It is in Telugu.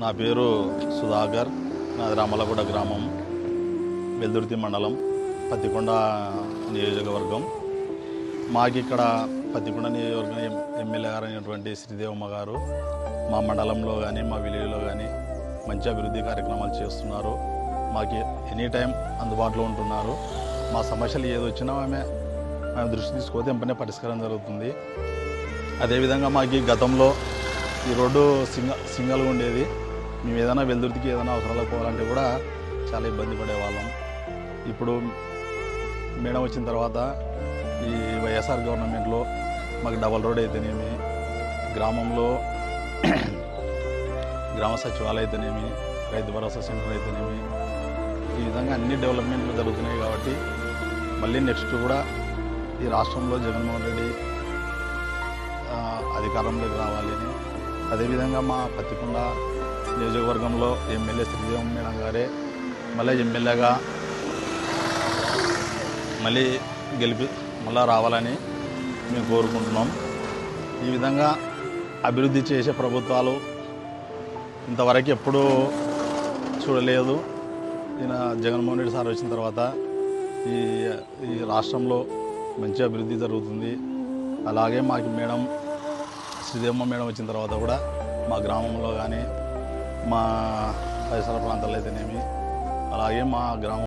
నా పేరు సుధాకర్. నాది రామలగూడ గ్రామం వెల్దుర్తి మండలం పత్తికొండ నియోజకవర్గం. మాకు ఇక్కడ పత్తికొండ నియోజకవర్గం ఎమ్మెల్యే గారు అయినటువంటి శ్రీదేవమ్మ గారు మా మండలంలో కానీ మా విలేజ్లో కానీ మంచి అభివృద్ధి కార్యక్రమాలు చేస్తున్నారు. మాకు ఎనీ టైం అందుబాటులో ఉంటున్నారు. మా సమస్యలు ఏది వచ్చినా ఆమె ఆమె దృష్టి తీసుకుపోతే వెంటనే పరిష్కారం జరుగుతుంది. అదేవిధంగా మాకు ఈ గతంలో ఈ రోడ్డు సింగ సింగల్గా ఉండేది. మేము ఏదైనా వెల్దుర్తికి ఏదైనా అవసరాలకు పోవాలంటే కూడా చాలా ఇబ్బంది పడేవాళ్ళం. ఇప్పుడు మేడం వచ్చిన తర్వాత ఈ వైఎస్ఆర్ గవర్నమెంట్లో మాకు డబల్ రోడ్ అయితేనేమి గ్రామంలో గ్రామ సచివాలయం అయితేనేమి రైతు భరోసా సెంటర్ అయితేనేమి ఈ విధంగా అన్ని డెవలప్మెంట్లు జరుగుతున్నాయి కాబట్టి మళ్ళీ నెక్స్ట్ కూడా ఈ రాష్ట్రంలో జగన్మోహన్ రెడ్డి అధికారంలోకి రావాలి అని. అదేవిధంగా మా పత్తికొండ నియోజకవర్గంలో ఎమ్మెల్యే శ్రీదేవం మేడం గారే మళ్ళీ ఎమ్మెల్యేగా మళ్ళీ గెలిపి మళ్ళీ రావాలని మేము కోరుకుంటున్నాం. ఈ విధంగా అభివృద్ధి చేసే ప్రభుత్వాలు ఇంతవరకు ఎప్పుడూ చూడలేదు. ఈయన జగన్మోహన్ రెడ్డి సార్ వచ్చిన తర్వాత ఈ ఈ రాష్ట్రంలో మంచి అభివృద్ధి జరుగుతుంది. అలాగే మాకు మేడం శ్రీదేవమ్మ మేడం వచ్చిన తర్వాత కూడా మా గ్రామంలో కానీ మా పరిసర ప్రాంతాలు అయితేనేమి అలాగే మా గ్రామం